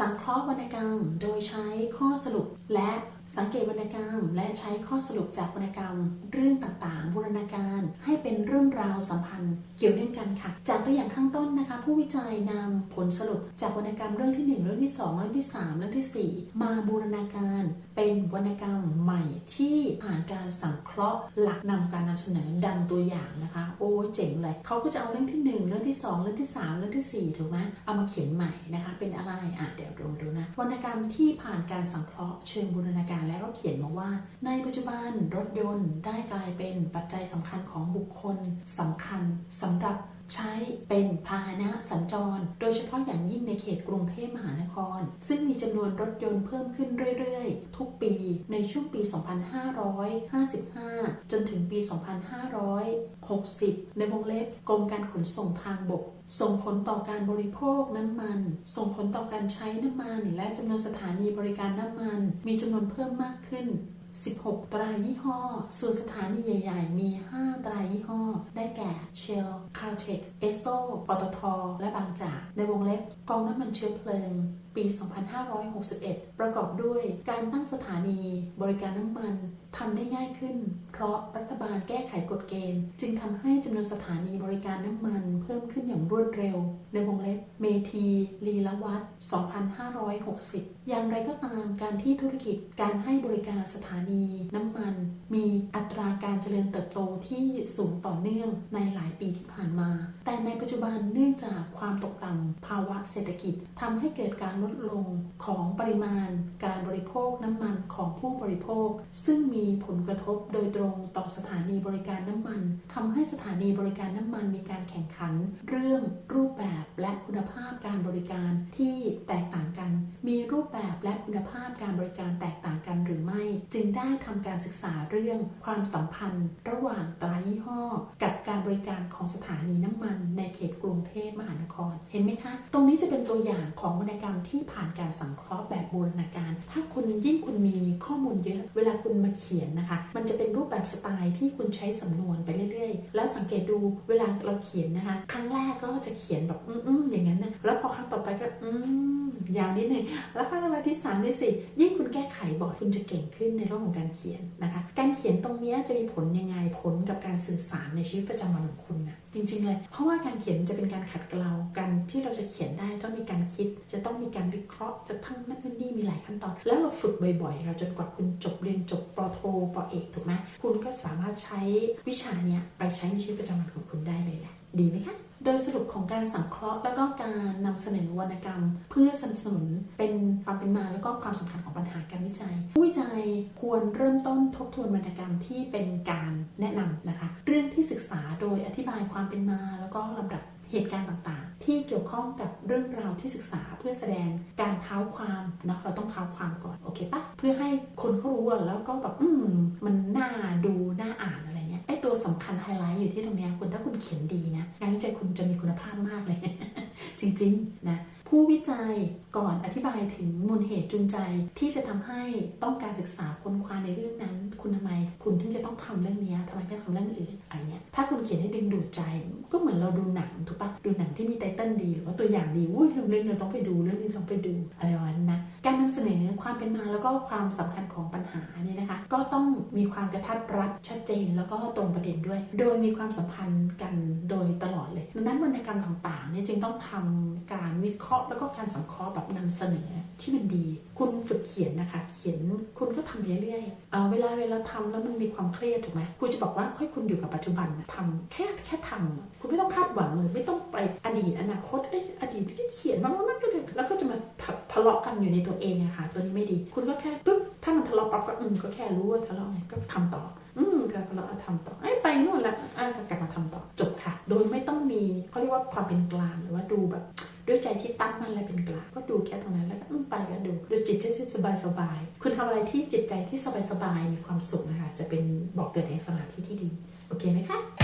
สังเคราะห์วรรณกรรมโดยใช้ข้อสรุปและ สังเกตวรรณกรรม และใช้ข้อสรุปจากวรรณกรรม เรื่องต่างๆ บูรณาการ ให้เป็นเรื่องราวสัมพันธ์ เกี่ยวเนื่องกันค่ะ จากตัวอย่างข้างต้นนะคะ ผู้วิจัยนำผลสรุปจากวรรณกรรมเรื่องที่ 1 เรื่องที่ 2 เรื่องที่ 3 เรื่องทีสี่4 มาบูรณาการ เป็นวรรณกรรมใหม่ที่ผ่านการสังเคราะห์ หลักนำการนำเสนอดังตัวอย่างนะคะ โอ้เจ๋งเลยเขาก็จะเอาเรื่องที่ 1 เรื่องที่ 2 เรื่องที่ 3 เรื่องทีสี่ 4 ถูกไหมเอามาเขียนใหม่นะคะ เป็นอะไรอะเดี๋ยวลองดูนะวรรณกรรมที่ผ่านการสังเคราะห์เชิงบูรณาการแล้วก็เขียนมาว่า ในปัจจุบันรถยนต์ได้กลายเป็นปัจจัยสำคัญของบุคคลสำคัญสำหรับ ใช้เป็นพาหนะสัญจร โดยเฉพาะอย่างยิ่งในเขตกรุงเทพมหานคร ซึ่งมีจำนวนรถยนต์เพิ่มขึ้นเรื่อยๆ ทุกปีในช่วงปี 2555 จนถึงปี 2560 ในวงเล็บกรมการขนส่งทางบก ส่งผลต่อการบริโภคน้ำมัน ส่งผลต่อการใช้น้ำมัน และจำนวนสถานีบริการน้ำมัน มีจำนวนเพิ่มมากขึ้น 16 ตรายี่ห้อ ส่วนสถานีใหญ่ ๆ มี 5 ตรายี่ห้อ ได้แก่ Shell, Caltech, Esso ปตท และบางจาก ในวงเล็บกองน้ำมันเชื้อเพลิง ปี 2561 ประกอบด้วยการตั้งสถานีบริการน้ำมันทำได้ง่ายขึ้น เพราะรัฐบาลแก้ไขกฎเกณฑ์ จึงทำให้จำนวนสถานีบริการน้ำมันเพิ่มขึ้นอย่างรวดเร็ว ในวงเล็บเมทีลีละวัต2560 อย่างไรก็ตามการที่ธุรกิจการให้บริการสถานน้ำมัน มีอัตราการเจริญเติบโตที่สูงต่อเนื่องในหลายปีที่ผ่านมา แต่ในปัจจุบันเนื่องจากความตกต่ำภาวะเศรษฐกิจทำให้เกิดการลดลงของปริมาณ การบริโภคน้ำมันของผู้บริโภค ซึ่งมีผลกระทบโดยตรงต่อสถานีบริการน้ำมันทำให้สถานีบริการน้ำมันมีการแข่งขัน เรื่องรูปแบบและคุณภาพการบริการที่แตกต่างกัน มีรูปแบบและคุณภาพการบริการแตกต่างกันหรือไม่ จึงได้ทำการศึกษาเรื่องความสัมพันธ์ ระหว่างตรายี่ห้อ กับการบริการของสถานีน้ำมันในเขตกรุงเทพมหานคร เห็นไหมคะ ตรงนี้จะเป็นตัวอย่างของวรรณกรรมที่ผ่านการสังเคราะห์แบบบูรณาการ ถ้าคุณยิ่งคุณมีข้อมูลเยอะ เวลาคุณมาเขียนนะคะ มันจะเป็นรูปแบบสไตล์ที่คุณใช้สำนวนไปเรื่อยๆ แล้วสังเกตดูเวลาเราเขียนนะคะ ครั้งแรกก็จะเขียนแบบอืมๆอย่างนั้นนะแล้วพอครั้งต่อไปก็อืมยาวนิดหนึ่งแล้วครั้งต่อไปที่สามที่สี่ยิ่งคุณแก้ไขบ่อยคุณจะเก่งขึ้นในเรื่องของการเขียนนะคะ การเขียนตรงเนี้ยจะมีผลยังไงผลกับการสื่อสารในชีวิตประจำวันของคุณนะจริงๆเลย เพราะว่าการเขียนจะเป็นการขัดเกลาการที่เราจะเขียนได้ต้องมีการคิด จะต้องมีการวิเคราะห์ จะทั้งนั่นนี่มีหลายขั้นตอน แล้วเราฝึกบ่อยๆค่ะจนกว่าคุณจบเรียนจบปโทปอเอกถูกไหมคุณก็สามารถใช้วิชาเนี้ยไปใช้ในชีวิตประจำวันของคุณได้เลยแหละดีไหมคะ โดยสรุปของการสังเคราะห์ แล้วก็การนำเสนอวรรณกรรม เพื่อสนับสนุนเป็นความเป็นมาแล้วก็ความสำคัญของปัญหาการวิจัย ผู้วิจัยควรเริ่มต้นทบทวนวรรณกรรมที่เป็นการแนะนำนะคะ เรื่องที่ศึกษาโดยอธิบายความเป็นมา แล้วก็ลำดับเหตุการณ์ต่างๆ ที่เกี่ยวข้องกับเรื่องราวที่ศึกษาเพื่อแสดงการเท้าความเนาะเราต้องเท้าความก่อนโอเคปะเพื่อให้คนเขารู้แล้วก็แบบอืมมันน่าดู สำคัญไฮไลท์อยู่ที่ตรงนี้คุณถ้าคุณเขียนดีนะงานวิจัยคุณจะมีคุณภาพมากเลย จริง ๆ นะ ผู้วิจัยก่อนอธิบายถึงมูลเหตุจูงใจ ที่จะทำให้ต้องการศึกษาค้นคว้าในเรื่องนั้น คุณทำไม คุณถึงจะต้องทำเรื่องนี้ทำไมไม่ทำเรื่องอื่นอะไรเงี้ยถ้าคุณเขียนให้ดึงดูดใจ ก็เหมือนเราดูหนังถูกปะดูหนังที่มีไตเติ้ลดีหรือว่าตัวอย่างดีอุ้ยเรื่องนี้เราต้องไปดูเรื่องนี้ต้องไปดูอะไรประมาณนั้นนะการนำเสนอความเป็นมาแล้วก็ความสำคัญของปัญหาเนี่ยนะคะ ก็ต้องมีความกระทัดรัดชัดเจนแล้วก็ตรงประเด็นด้วย โดยมีความสัมพันธ์กันโดยตลอดเลยดังนั้นวรรณกรรมต่างๆเนี่ยจึงต้องทำการวิเคราะห์แล้วก็การสังเคราะห์แบบนำเสนอที่มันดี คุณฝึกเขียนนะคะ เขียนคุณก็ทำเรื่อยๆเเวลาเวลาทำแล้วมันมีความเครียดถูกไหมคุณจะบอกว่าค่อยคุณอยู่กับปัจจุบันนะทำแค่แค่ทำคุณไม่ต้องคาดหวังหรือไม่ต้องไปอดีตอนาคตเอ้ยอดีตไม่ได้เขียนมาแล้วมันก็จะแล้วก็จะมาทะเลาะกันอยู่ในตัวเองอะค่ะตัวนี้ไม่ดี คุณก็แค่ปุ๊บถ้ามันทะเลาะปั๊บก็อืมก็แค่รู้ว่าทะเลาะไงก็ทำต่อ อืมก็ทะเลาะทำต่อไอ้ไปนู่นละอะก็กลับมาทำต่อจบค่ะ โดยไม่ต้องมีเขาเรียกว่าความเป็นกลางหรือว่าดูแบบ ด้วยใจที่ตั้งมั่นและเป็นกลางก็ดูแค่ตรงนั้นแล้วก็อืมไปก็ดูดูจิตที่สบายสบายๆคุณทำอะไรที่จิตใจที่สบายสบายๆมีความสุขนะคะจะเป็นบอกเกิดแห่งสมาธิที่ดี โอเคไหมคะ